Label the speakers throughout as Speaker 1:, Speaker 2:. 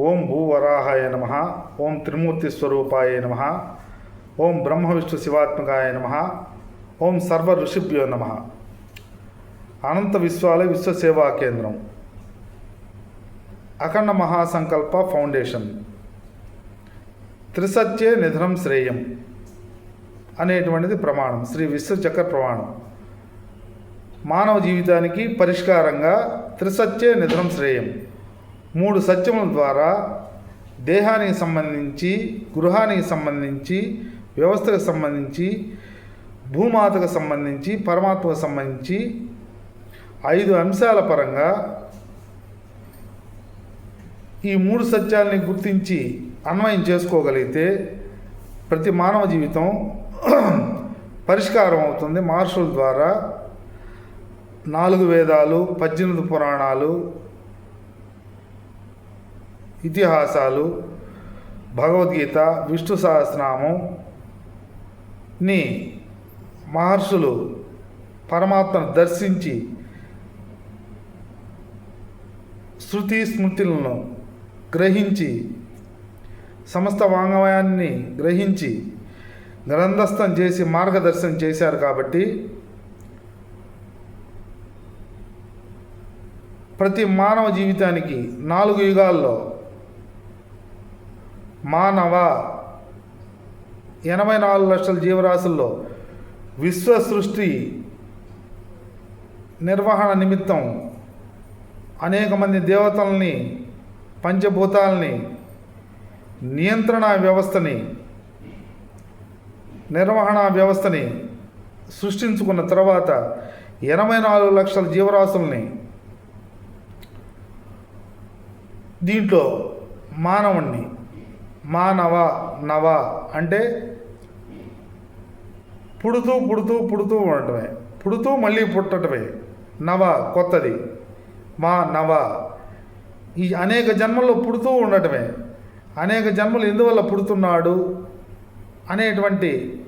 Speaker 1: ఓం భూవరాహాయ నమ ఓం త్రిమూర్తి స్వరూపాయ నమ ఓం బ్రహ్మ విష్ణు శివాత్మకాయ నమ ఓం సర్వ ఋషిభ్యో నమ. అనంత విశ్వాలయ విశ్వసేవా కేంద్రం. అఖండ మహాసంకల్ప ఫౌండేషన్. త్రిసత్యే నిధనం శ్రేయం అనేటువంటిది ప్రమాణం శ్రీ విశ్వచక్ర ప్రమాణం. మానవ జీవితానికి పరిష్కారంగా త్రిసత్యే నిధనం శ్రేయం. మూడు సత్యముల ద్వారా దేహానికి సంబంధించి గృహానికి సంబంధించి వ్యవస్థకు సంబంధించి భూమాతకు సంబంధించి పరమాత్మకు సంబంధించి ఐదు అంశాల పరంగా ఈ మూడు సత్యాల్ని గుర్తించి అన్వయం చేసుకోగలిగితే ప్రతి మానవ జీవితం పరిష్కారం అవుతుంది. మహర్షుల ద్వారా నాలుగు వేదాలు పద్దెనిమిది పురాణాలు ఇతిహాసాలు భగవద్గీత విష్ణు సహస్రనామంని మహర్షులు పరమాత్మను దర్శించి శృతి స్మృతులను గ్రహించి సమస్త వాంగమయాన్ని గ్రహించి గ్రంథస్థం చేసి మార్గదర్శనం చేశారు కాబట్టి ప్రతి మానవ జీవితానికి నాలుగు యుగాల్లో మానవ ఎనభై నాలుగు లక్షల జీవరాశుల్లో విశ్వ సృష్టి నిర్వహణ నిమిత్తం అనేక మంది దేవతల్ని పంచభూతాలని నియంత్రణ వ్యవస్థని నిర్వహణ వ్యవస్థని సృష్టించుకున్న తర్వాత ఎనభై నాలుగు లక్షల జీవరాశుల్ని దీంట్లో మానవుణ్ణి మానవ నవ అంటే పుడుతూ పుడుతూ పుడుతూ ఉండటమే. పుడుతూ మళ్ళీ పుట్టటమే. నవ కొత్తది. మా నవ. ఈ అనేక జన్మల్లో పుడుతూ ఉండటమే. అనేక జన్మలు ఎందువల్ల పుడుతున్నాడు అనేటువంటి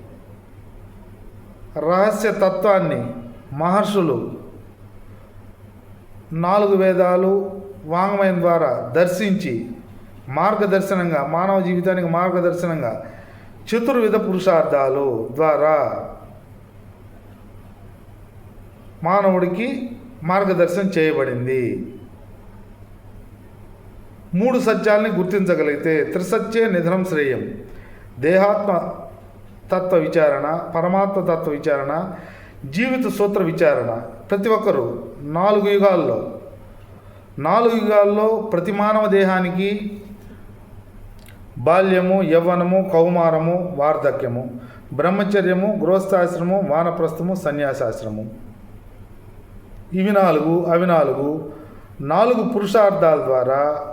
Speaker 1: రహస్య తత్వాన్ని మహర్షులు నాలుగు వేదాలు వాంగ్మయం ద్వారా దర్శించి మార్గదర్శనంగా మానవ జీవితానికి మార్గదర్శనంగా చతుర్విధ పురుషార్థాలు ద్వారా మానవుడికి మార్గదర్శనం చేయబడింది. మూడు సత్యాల్ని గుర్తించగలిగితే త్రిసత్యే నిధనం శ్రేయం. దేహాత్మ తత్వ విచారణ పరమాత్మ తత్వ విచారణ జీవిత సూత్ర విచారణ. ప్రతి ఒక్కరూ నాలుగు యుగాల్లో నాలుగు యుగాల్లో ప్రతి మానవ దేహానికి బాల్యము యవ్వనము కౌమారము వార్ధక్యము బ్రహ్మచర్యము గృహస్థాశ్రము వానప్రస్థము సన్యాసాశ్రము ఇవి నాలుగు అవి నాలుగు. నాలుగు పురుషార్థాల ద్వారా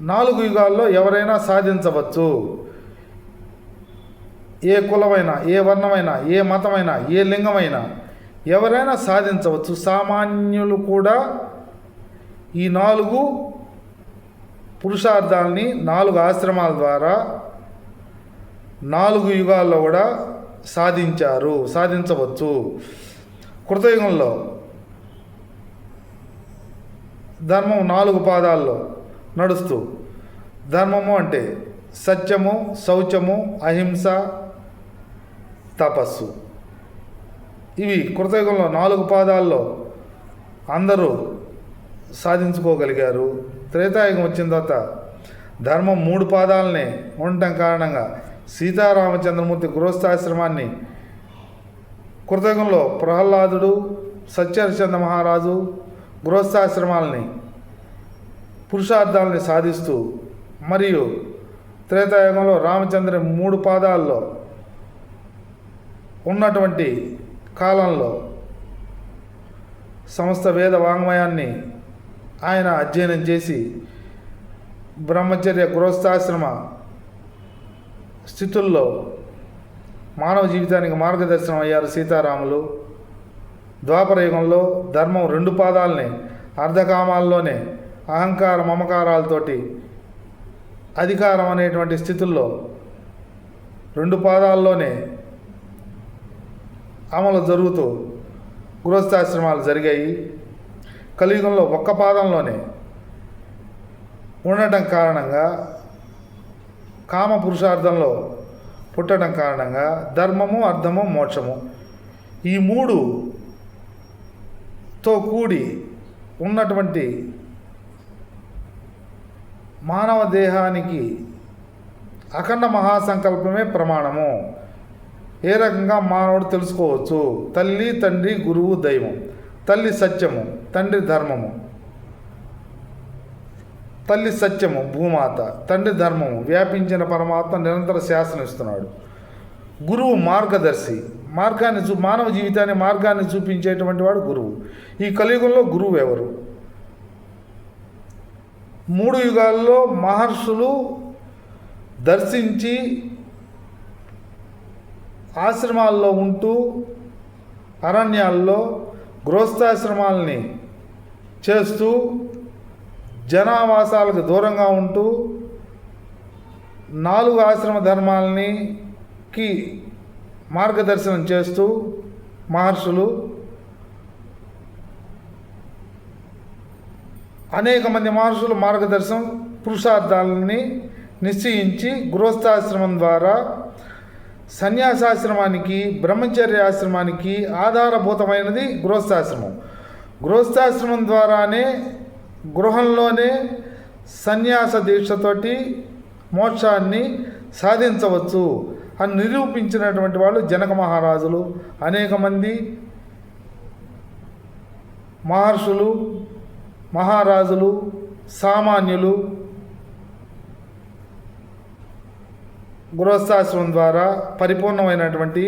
Speaker 1: నాలుగు యుగాల్లో ఎవరైనా సాధించవచ్చు. ఏ కులమైనా ఏ వర్ణమైనా ఏ మతమైనా ఏ లింగమైనా ఎవరైనా సాధించవచ్చు. సామాన్యులు కూడా ఈ నాలుగు పురుషార్థాలని నాలుగు ఆశ్రమాల ద్వారా నాలుగు యుగాల్లో కూడా సాధించారు సాధించవచ్చు. కృతయుగంలో ధర్మం నాలుగు పాదాల్లో నడుస్తూ ధర్మము అంటే సత్యము శౌచము అహింస తపస్సు. ఇవి కృతయుగంలో నాలుగు పాదాల్లో అందరూ సాధించుకోగలిగారు. త్రేతాయుగం వచ్చిన తర్వాత ధర్మం మూడు పాదాలని ఉండటం కారణంగా సీతారామచంద్రమూర్తి గృహస్థాశ్రమాన్ని కృతయుగంలో ప్రహ్లాదుడు సత్యహరిచంద్ర మహారాజు గృహస్థాశ్రమాలని పురుషార్థాలని సాధిస్తూ మరియు త్రేతాయుగంలో రామచంద్ర మూడు పాదాల్లో ఉన్నటువంటి కాలంలో సమస్త వేద వాంగ్మయాన్ని ఆయన అధ్యయనం చేసి బ్రహ్మచర్య గృహస్థాశ్రమ స్థితుల్లో మానవ జీవితానికి మార్గదర్శనం అయ్యారు సీతారాములు. ద్వాపరయుగంలో ధర్మం రెండు పాదాలని అర్ధకామాల్లోనే అహంకార మమకారాలతోటి అధికారం అనేటువంటి స్థితుల్లో రెండు పాదాల్లోనే అమలు జరుగుతూ గృహస్థాశ్రమాలు జరిగాయి. కలియుగంలో ఒక్క పాదంలోనే ఉండటం కారణంగా కామ పురుషార్థంలో పుట్టడం కారణంగా ధర్మము అర్థము మోక్షము ఈ మూడుతో కూడి ఉన్నటువంటి మానవ దేహానికి అఖండ మహాసంకల్పమే ప్రమాణము. ఏ రకంగా మానవుడు తెలుసుకోవచ్చు? తల్లి తండ్రి గురువు దైవం. తల్లి సత్యము. తండ్రి ధర్మము. తల్లి సత్యము భూమాత. తండ్రి ధర్మము. వ్యాపించిన పరమాత్మ నిరంతర శాసనం ఇస్తున్నాడు గురువు మార్గదర్శి. మార్గాన్ని చూ మానవ జీవితాన్ని మార్గాన్ని చూపించేటువంటి వాడు గురువు. ఈ కలియుగంలో గురువు ఎవరు? మూడు యుగాల్లో మహర్షులు దర్శించి ఆశ్రమాల్లో ఉంటూ అరణ్యాల్లో గృహస్థాశ్రమాలని చేస్తూ జనావాసాలకు దూరంగా ఉంటూ నాలుగు ఆశ్రమ ధర్మాలని కి మార్గదర్శనం చేస్తూ మహర్షులు అనేక మంది మహర్షులు మార్గదర్శనం పురుషార్థాలని నిశ్చయించి గృహస్థాశ్రమం ద్వారా సన్యాసాశ్రమానికి బ్రహ్మచర్య ఆశ్రమానికి ఆధారభూతమైనది గృహస్థాశ్రమం. గృహస్థాశ్రమం ద్వారానే గృహంలోనే సన్యాస దీక్షతోటి మోక్షాన్ని సాధించవచ్చు అని నిరూపించినటువంటి వాళ్ళు జనక మహారాజులు. అనేక మంది మహర్షులు మహారాజులు సామాన్యులు గృహస్థాశ్రమం ద్వారా పరిపూర్ణమైనటువంటి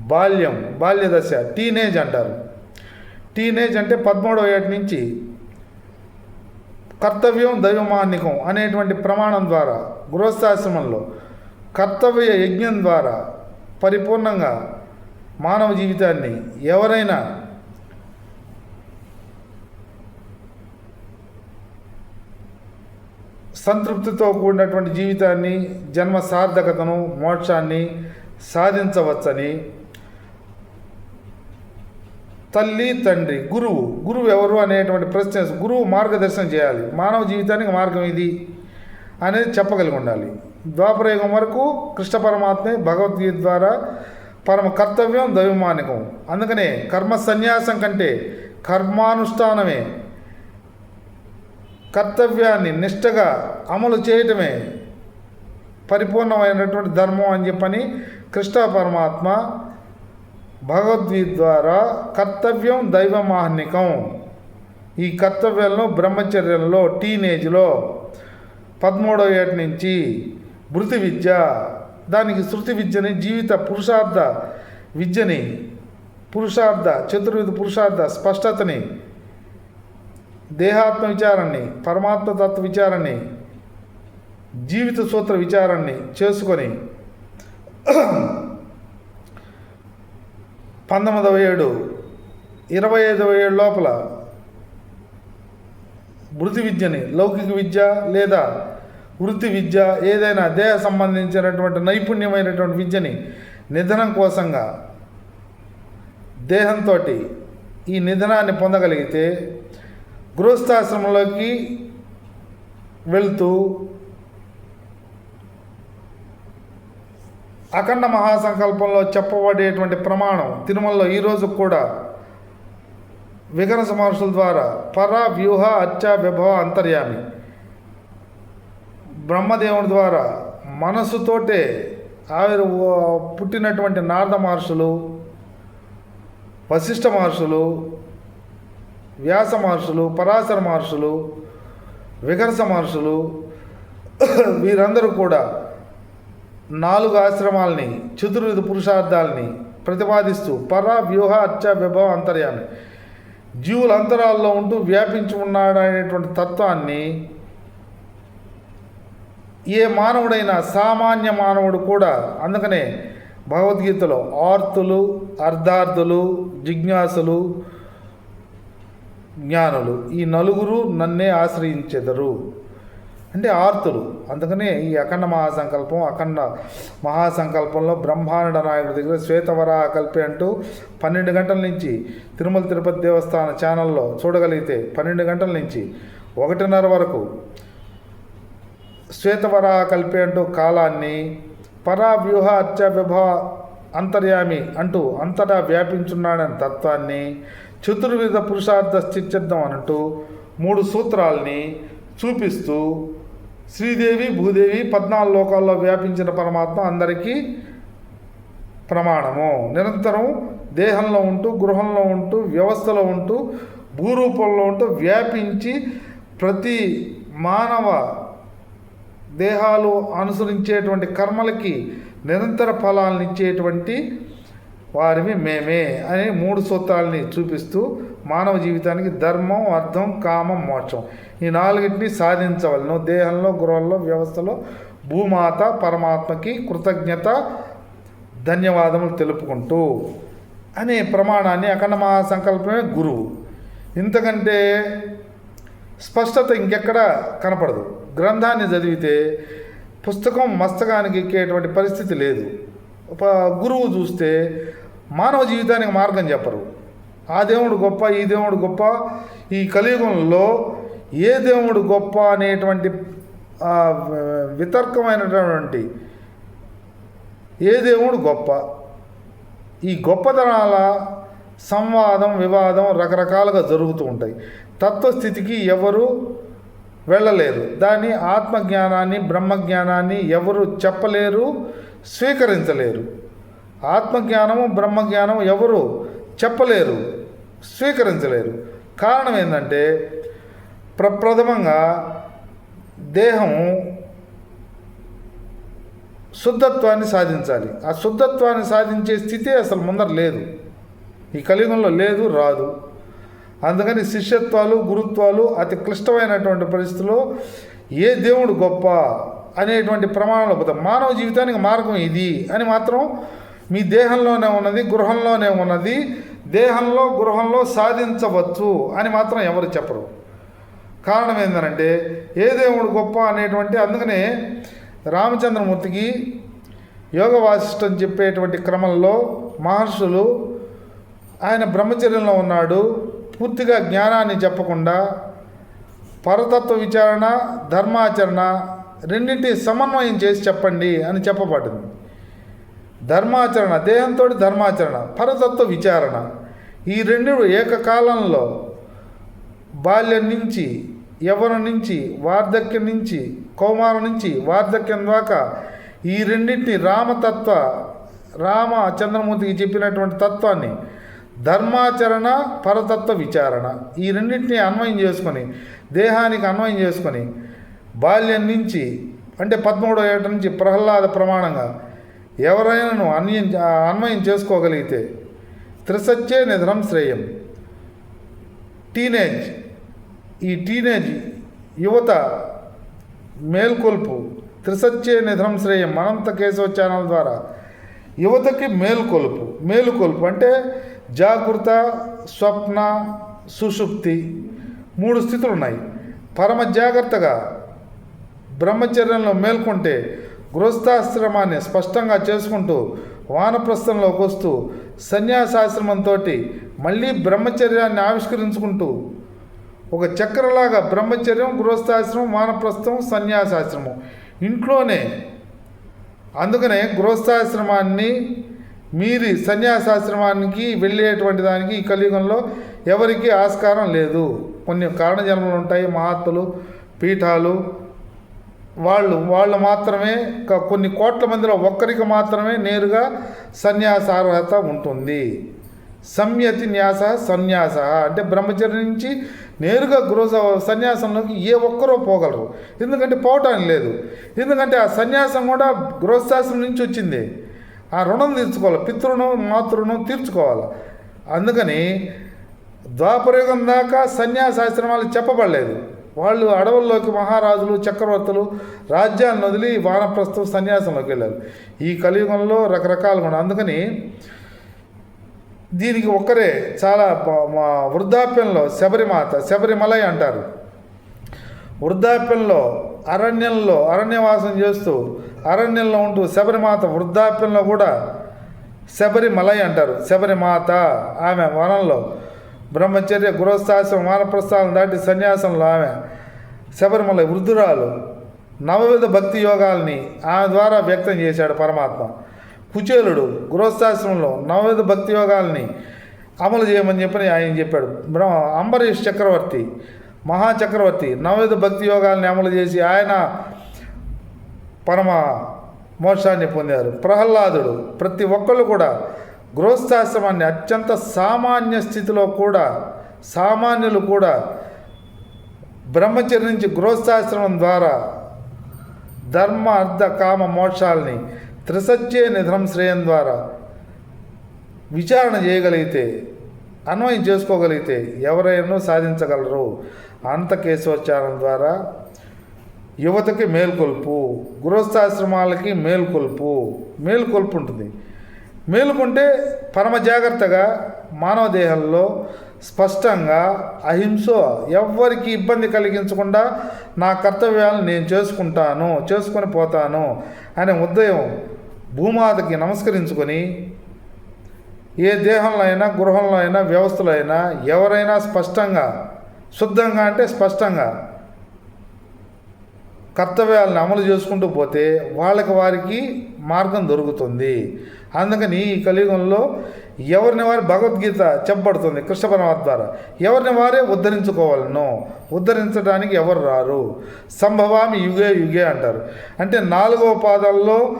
Speaker 1: బాల్యం బాల్యదశ టీనేజ్ అంటారు. టీనేజ్ అంటే పదమూడవ ఏటి నుంచి కర్తవ్యం దైవమాన్నికం అనేటువంటి ప్రమాణం ద్వారా గృహస్థాశ్రమంలో కర్తవ్య యజ్ఞం ద్వారా పరిపూర్ణంగా మానవ జీవితాన్ని ఎవరైనా సంతృప్తితో కూడినటువంటి జీవితాన్ని జన్మ సార్థకతను మోక్షాన్ని సాధించవచ్చని తల్లి తండ్రి గురువు. గురువు ఎవరు అనేటువంటి ప్రశ్న గురువు మార్గదర్శనం చేయాలి. మానవ జీవితానికి మార్గం ఇది అనేది చెప్పగలిగి ఉండాలి. ద్వాపరయుగం వరకు కృష్ణ పరమాత్మే భగవద్గీత ద్వారా పరమ కర్తవ్యం దైవమానికం. అందుకనే కర్మ సన్యాసం కంటే కర్మానుష్ఠానమే కర్తవ్యాన్ని నిష్టగా అమలు చేయటమే పరిపూర్ణమైనటువంటి ధర్మం అని చెప్పని కృష్ణ పరమాత్మ భగవద్గీత ద్వారా కర్తవ్యం దైవమాహ్నికం. ఈ కర్తవ్యంలో బ్రహ్మచర్యంలో టీనేజ్లో పదమూడవ ఏటి నుంచి భృతి విద్య దానికి శృతి విద్యని జీవిత పురుషార్థ విద్యని పురుషార్థ చతుర్విధ పురుషార్థ స్పష్టతని దేహాత్మ విచారాన్ని పరమాత్మతత్వ విచారాన్ని జీవిత సూత్ర విచారాన్ని చేసుకొని పంతొమ్మిదవ ఏడు. ఇరవై ఐదవ ఏడు లోపల వృత్తి విద్యని లౌకిక విద్య లేదా వృత్తి విద్య ఏదైనా దేహ సంబంధించినటువంటి నైపుణ్యమైనటువంటి విద్యని నిధనం కోసంగా దేహంతో ఈ నిధనాన్ని పొందగలిగితే గృహస్థాశ్రమంలోకి వెళ్తూ అఖండ మహాసంకల్పంలో చెప్పబడేటువంటి ప్రమాణం తిరుమలలో ఈరోజు కూడా వికరణ మహర్షుల ద్వారా పర వ్యూహ అర్చ విభవ అంతర్యామి. బ్రహ్మదేవుని ద్వారా మనసుతోటే ఆవిరు పుట్టినటువంటి నారద మహర్షులు వశిష్ఠ మహర్షులు వ్యాస మహర్షులు పరాశర మహర్షులు వికర్ష మహర్షులు వీరందరూ కూడా నాలుగు ఆశ్రమాలని చతుర్విధ పురుషార్థాలని ప్రతిపాదిస్తూ పర వ్యూహ అర్చ విభవ అంతర్యాన్ని జీవుల అంతరాల్లో ఉంటూ వ్యాపించి ఉన్నాడు అనేటువంటి తత్వాన్ని ఏ మానవుడైనా సామాన్య మానవుడు కూడా అందుకనే భగవద్గీతలో ఆర్తులు అర్ధార్థులు జిజ్ఞాసులు జ్ఞానులు ఈ నలుగురు నన్నే ఆశ్రయించెదరు. అంటే ఆర్తులు. అందుకనే ఈ అఖండ మహాసంకల్పం అఖండ మహాసంకల్పంలో బ్రహ్మాండ నాయకుడి దగ్గర శ్వేతవరాహ కల్పి అంటూ పన్నెండు గంటల నుంచి తిరుమల తిరుపతి దేవస్థాన ఛానల్లో చూడగలిగితే పన్నెండు గంటల నుంచి ఒకటిన్నర వరకు శ్వేతవరా కల్పి అంటూ కాలాన్ని పరా వ్యూహ అత్య విభవ అంతర్యామి అంటూ అంతటా వ్యాపించున్నాడని తత్వాన్ని చతుర్విధ పురుషార్థ స్థిత్యర్థం అంటూ మూడు సూత్రాల్ని చూపిస్తూ శ్రీదేవి భూదేవి పద్నాలుగు లోకాల్లో వ్యాపించిన పరమాత్మ అందరికీ ప్రమాణము. నిరంతరం దేహంలో ఉంటూ గృహంలో ఉంటూ వ్యవస్థలో ఉంటూ భూరూపంలో ఉంటూ వ్యాపించి ప్రతి మానవ దేహాలు అనుసరించేటువంటి కర్మలకి నిరంతర ఫలాలను ఇచ్చేటువంటి వారివి మేమే అని మూడు సూత్రాలని చూపిస్తూ మానవ జీవితానికి ధర్మం అర్థం కామం మోక్షం. ఈ నాలుగింటిని సాధించవలను దేహంలో గృహంలో వ్యవస్థలో భూమాత పరమాత్మకి కృతజ్ఞత ధన్యవాదములు తెలుపుకుంటూ అనే ప్రమాణాన్ని అఖండ మహాసంకల్పమే గురువు. ఇంతకంటే స్పష్టత ఇంకెక్కడ కనపడదు. గ్రంథాన్ని చదివితే పుస్తకం మస్తకానికి ఎక్కేటువంటి పరిస్థితి లేదు. ఒక గురువు చూస్తే మానవ జీవితానికి మార్గం చెప్పరు. ఆ దేవుడు గొప్ప ఈ దేవుడు గొప్ప. ఈ కలియుగంలో ఏ దేవుడు గొప్ప అనేటువంటి వితర్కమైనటువంటి ఏ దేవుడు గొప్ప? ఈ గొప్పతనాల సంవాదం వివాదం రకరకాలుగా జరుగుతూ ఉంటాయి. తత్వస్థితికి ఎవరు వెళ్ళలేరు దాని ఆత్మజ్ఞానాన్ని బ్రహ్మజ్ఞానాన్ని ఎవరు చెప్పలేరు స్వీకరించలేరు. ఆత్మజ్ఞానము బ్రహ్మజ్ఞానం ఎవరు చెప్పలేరు. స్వీకరించలేరు కారణం ఏంటంటే ప్రప్రథమంగా దేహం శుద్ధత్వాన్ని సాధించాలి. ఆ శుద్ధత్వాన్ని సాధించే స్థితి అసలు ముందర లేదు. ఈ కలియుగంలో లేదు రాదు. అందుకని శిష్యత్వాలు గురుత్వాలు అతి క్లిష్టమైనటువంటి పరిస్థితుల్లో ఏ దేవుడు గొప్ప అనేటువంటి ప్రమాణంలో పోతాం. మానవ జీవితానికి మార్గం ఇది అని మాత్రం మీ దేహంలోనే ఉన్నది గృహంలోనే ఉన్నది దేహంలో గృహంలో సాధించవచ్చు అని మాత్రం ఎవరు చెప్పరు. కారణం ఏంటంటే ఏ దేవుడు గొప్ప అనేటువంటి అందుకనే రామచంద్రమూర్తికి యోగ వాసిష్టం చెప్పేటువంటి క్రమంలో మహర్షులు ఆయన బ్రహ్మచర్యంలో ఉన్నాడు. పూర్తిగా జ్ఞానాన్ని చెప్పకుండా పరతత్వ విచారణ ధర్మాచరణ రెండింటి సమన్వయం చేసి చెప్పండి అని చెప్పబడింది. ధర్మాచరణ దేహంతో ధర్మాచరణ పరతత్వ విచారణ. ఈ రెండు ఏకకాలంలో బాల్యం నుంచి యవ్వనం నుంచి వార్ధక్యం నుంచి కౌమారం నుంచి వార్ధక్యం దాకా ఈ రెండింటిని రామతత్వ రామ చంద్రమూర్తికి చెప్పినటువంటి తత్వాన్ని ధర్మాచరణ పరతత్వ విచారణ ఈ రెండింటిని అన్వయం చేసుకొని దేహానికి అన్వయం చేసుకొని బాల్యం నుంచి అంటే పదమూడో ఏట నుంచి ప్రహ్లాద ప్రమాణంగా ఎవరైనాను అన్వయం అన్వయం చేసుకోగలిగితే త్రిసత్యే నిధనం శ్రేయం. టీనేజ్. ఈ టీనేజ్ యువత మేల్కొల్పు. త్రిసత్యే నిధనం శ్రేయం. అనంత కేశవ ఛానల్ ద్వారా యువతకి మేల్కొల్పు. మేలుకొల్పు అంటే జాగృత స్వప్న సుషుప్తి మూడు స్థితులు ఉన్నాయి పరమ జాగ్రత్తగా బ్రహ్మచర్యంలో మేల్కొంటే గృహస్థాశ్రమాన్ని స్పష్టంగా చేసుకుంటూ వానప్రస్థంలోకి వస్తూ సన్యాసాశ్రమంతో మళ్ళీ బ్రహ్మచర్యాన్ని ఆవిష్కరించుకుంటూ ఒక చక్రలాగా బ్రహ్మచర్యం గృహస్థాశ్రమం వానప్రస్థం సన్యాసాశ్రమం ఇంట్లోనే. అందుకనే గృహస్థాశ్రమాన్ని మీరి సన్యాసాశ్రమానికి వెళ్ళేటువంటి దానికి ఈ కలియుగంలో ఎవరికీ ఆస్కారం లేదు. కొన్ని కారణజన్మలు ఉంటాయి మహాత్ములు పీఠాలు వాళ్ళు వాళ్ళు మాత్రమే కొన్ని కోట్ల మందిలో ఒక్కరికి మాత్రమే నేరుగా సన్యాసార్హత ఉంటుంది. సంయతి న్యాస సన్యాస. అంటే బ్రహ్మచర్య నుంచి నేరుగా గృహ సన్యాసంలోకి ఏ ఒక్కరూ పోగలరు. ఎందుకంటే పోవటానికి లేదు. ఎందుకంటే ఆ సన్యాసం కూడా గృహస్థాశ్రం నుంచి వచ్చింది. ఆ రుణం తీర్చుకోవాలి. పితృణం మాతృణం తీర్చుకోవాలి. అందుకని ద్వాపరయుగం దాకా సన్యాసాశ్రమాలు చెప్పబడలేదు. వాళ్ళు అడవుల్లోకి మహారాజులు చక్రవర్తులు రాజ్యాన్ని వదిలి వానప్రస్థం సన్యాసంలోకి వెళ్ళారు. ఈ కలియుగంలో రకరకాలుగా ఉన్నాయి అందుకని దీనికి ఒక్కరే చాలా మా వృద్ధాప్యంలో శబరిమాత శబరిమలై అంటారు. వృద్ధాప్యంలో అరణ్యంలో అరణ్యవాసం చేస్తూ అరణ్యంలో ఉంటూ శబరిమాత వృద్ధాప్యంలో కూడా శబరిమలై అంటారు. శబరిమాత ఆమె వనంలో బ్రహ్మచర్య గృహస్థాశ్రం వానప్రస్థానం దాటి సన్యాసంలో ఆమె శబరిమల వృద్ధురాలు నవవిధ భక్తి యోగాల్ని ఆమె ద్వారా వ్యక్తం చేశాడు పరమాత్మ. కుచేలుడు గృహస్థాశ్రమంలో నవవిధ భక్తి యోగాల్ని అమలు చేయమని చెప్పని ఆయన చెప్పాడు. బ్రహ్మ అంబరీష్ చక్రవర్తి మహాచక్రవర్తి నవవిధ భక్తి యోగాల్ని అమలు చేసి ఆయన పరమ మోక్షాన్ని పొందారు. ప్రహ్లాదుడు ప్రతి ఒక్కళ్ళు కూడా గృహస్థాశ్రమాన్ని అత్యంత సామాన్య స్థితిలో కూడా సామాన్యులు కూడా బ్రహ్మచర్య నుంచి గృహస్థాశ్రమం ద్వారా ధర్మ అర్థ కామ మోక్షాల్ని త్రిసత్యే నిధనం శ్రేయం ద్వారా విచారణ చేయగలిగితే అన్వయం చేసుకోగలిగితే ఎవరైనా సాధించగలరు. అంత కేశవోచ్చారణం ద్వారా యువతకి మేల్కొల్పు గృహస్థాశ్రమాలకి మేల్కొల్పు మేల్కొల్పు ఉంటుంది. మేలుకుంటే పరమ జాగ్రత్తగా మానవ దేహంలో స్పష్టంగా అహింస ఎవ్వరికి ఇబ్బంది కలిగించకుండా నా కర్తవ్యాలను నేను చేసుకుంటాను చేసుకొని పోతాను అనే ఉదయం భూమాతకి నమస్కరించుకొని ఏ దేహంలో అయినా గృహంలో అయినా వ్యవస్థలో అయినా ఎవరైనా స్పష్టంగా శుద్ధంగా అంటే స్పష్టంగా కర్తవ్యాలను అమలు చేసుకుంటూ పోతే వాళ్ళకి వారికి మార్గం దొరుకుతుంది. అందుకని ఈ కలియుగంలో ఎవరిని వారి భగవద్గీత చెప్పబడుతుంది కృష్ణ పరమాత్మ ద్వారా? ఎవరిని వారే ఉద్ధరించుకోవాలను? ఉద్ధరించడానికి ఎవరు రారు? సంభవామి యుగే యుగే అంటారు. అంటే నాలుగవ పాదంలో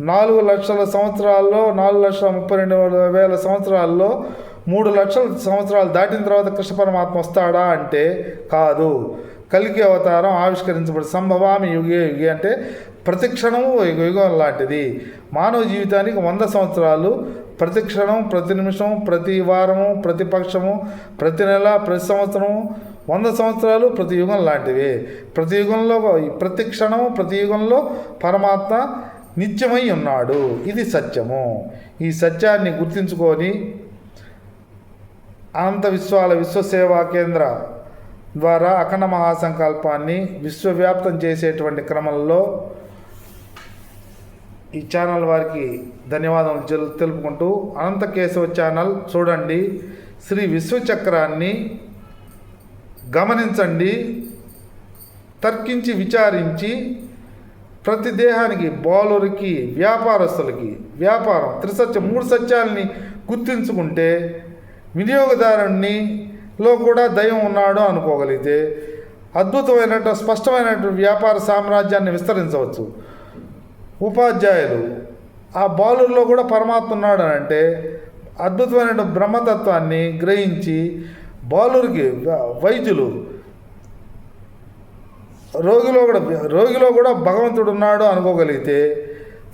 Speaker 1: నాలుగు లక్షల సంవత్సరాల్లో నాలుగు లక్షల ముప్పై రెండు వేల సంవత్సరాల్లో మూడు లక్షల సంవత్సరాలు దాటిన తర్వాత కృష్ణ పరమాత్మ వస్తాడా అంటే కాదు. కలికి అవతారం ఆవిష్కరించబడి సంభవామి యుగే యుగే అంటే ప్రతి క్షణము యుగ యుగం లాంటిది. మానవ జీవితానికి వంద సంవత్సరాలు. ప్రతి క్షణం ప్రతి నిమిషం ప్రతి వారము ప్రతి పక్షము ప్రతి నెల ప్రతి సంవత్సరము వంద సంవత్సరాలు ప్రతి యుగం లాంటివి. ప్రతి యుగంలో ప్రతి క్షణము ప్రతి యుగంలో పరమాత్మ నిత్యమై ఉన్నాడు. ఇది సత్యము. ఈ సత్యాన్ని గుర్తించుకొని అనంత విశ్వాల విశ్వసేవా కేంద్ర ద్వారా అఖండ మహాసంకల్పాన్ని విశ్వవ్యాప్తం చేసేటువంటి క్రమంలో ఈ ఛానల్ వారికి ధన్యవాదాలు తెలు- తెలుపుకుంటూ అనంత కేశవ ఛానల్ చూడండి. శ్రీ విశ్వచక్రాన్ని గమనించండి. తర్కించి విచారించి ప్రతి దేహానికి బౌలర్కి వ్యాపారస్తులకి వ్యాపారం త్రిసత్య మూడు సత్యాల్ని గుర్తించుకుంటే వినియోగదారుణ్ణి లో కూడా దైవం ఉన్నాడు అనుకోగలిగితే అద్భుతమైనటువంటి స్పష్టమైనటువంటి వ్యాపార సామ్రాజ్యాన్ని విస్తరించవచ్చు. ఉపాధ్యాయులు ఆ బాలుల్లో కూడా పరమాత్మ ఉన్నాడు అని అంటే అద్భుతమైన బ్రహ్మతత్వాన్ని గ్రహించి బాలురికి వైద్యులు రోగిలో కూడా రోగిలో కూడా భగవంతుడు ఉన్నాడు అనుకోగలిగితే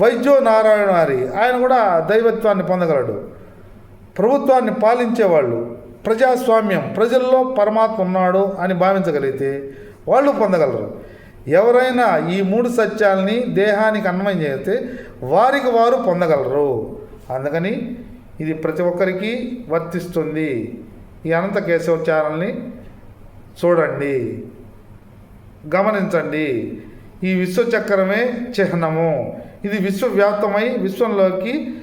Speaker 1: వైద్యో నారాయణ హరి ఆయన కూడా దైవత్వాన్ని పొందగలడు. ప్రభుత్వాన్ని పాలించేవాళ్ళు ప్రజాస్వామ్యం ప్రజల్లో పరమాత్మ ఉన్నాడు అని భావించగలిగితే వాళ్ళు పొందగలరు. ఎవరైనా ఈ మూడు సత్యాలని దేహానికి అన్వయం చేస్తే వారికి వారు పొందగలరు. అందుకని ఇది ప్రతి ఒక్కరికి వర్తిస్తుంది. ఈ అనంత కేశవ ఛానల్ని చూడండి. గమనించండి. ఈ విశ్వచక్రమే చిహ్నము. ఇది విశ్వవ్యాప్తమై విశ్వంలోకి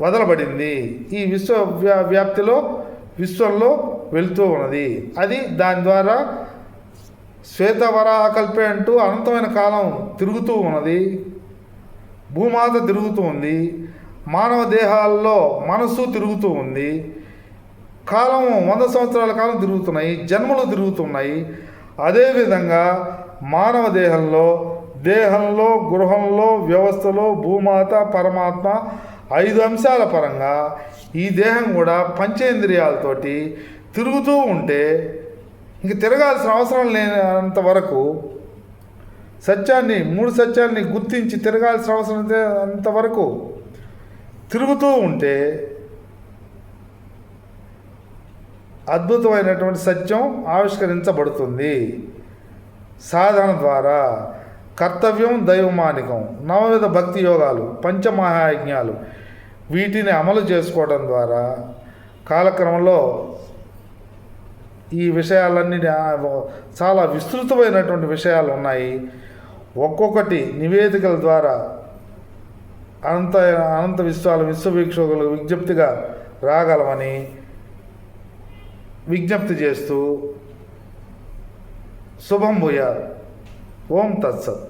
Speaker 1: వదలబడింది. ఈ విశ్వ వ్యా- వ్యాప్తిలో విశ్వంలో వెళుతూ ఉన్నది. అది దాని ద్వారా శ్వేతవరాహ కల్పే అంటూ అనంతమైన కాలం తిరుగుతూ ఉన్నది. భూమాత తిరుగుతూ ఉంది. మానవ దేహాల్లో మనస్సు తిరుగుతూ ఉంది. కాలం వంద సంవత్సరాల కాలం తిరుగుతున్నాయి. జన్మలు తిరుగుతున్నాయి. అదేవిధంగా మానవ దేహంలో దేహంలో గృహంలో వ్యవస్థలో భూమాత పరమాత్మ ఐదు అంశాల పరంగా ఈ దేహం కూడా పంచేంద్రియాలతోటి తిరుగుతూ ఉంటే ఇంక తిరగాల్సిన అవసరం లేనంత వరకు సత్యాన్ని మూడు సత్యాన్ని గుర్తించి తిరగాల్సిన అవసరం అంతవరకు తిరుగుతూ ఉంటే అద్భుతమైనటువంటి సత్యం ఆవిష్కరించబడుతుంది. సాధన ద్వారా కర్తవ్యం దైవమానికం నవవిధ భక్తి యోగాలు పంచమహాయజ్ఞాలు వీటిని అమలు చేసుకోవడం ద్వారా కాలక్రమంలో ఈ విషయాలన్నీ చాలా విస్తృతమైనటువంటి విషయాలు ఉన్నాయి. ఒక్కొక్కటి నివేదికల ద్వారా అనంత అనంత విశ్వాల విశ్వవీక్షకులు విజ్ఞప్తిగా రాగలమని విజ్ఞప్తి చేస్తూ శుభం భూయారు ఓం తత్సత్.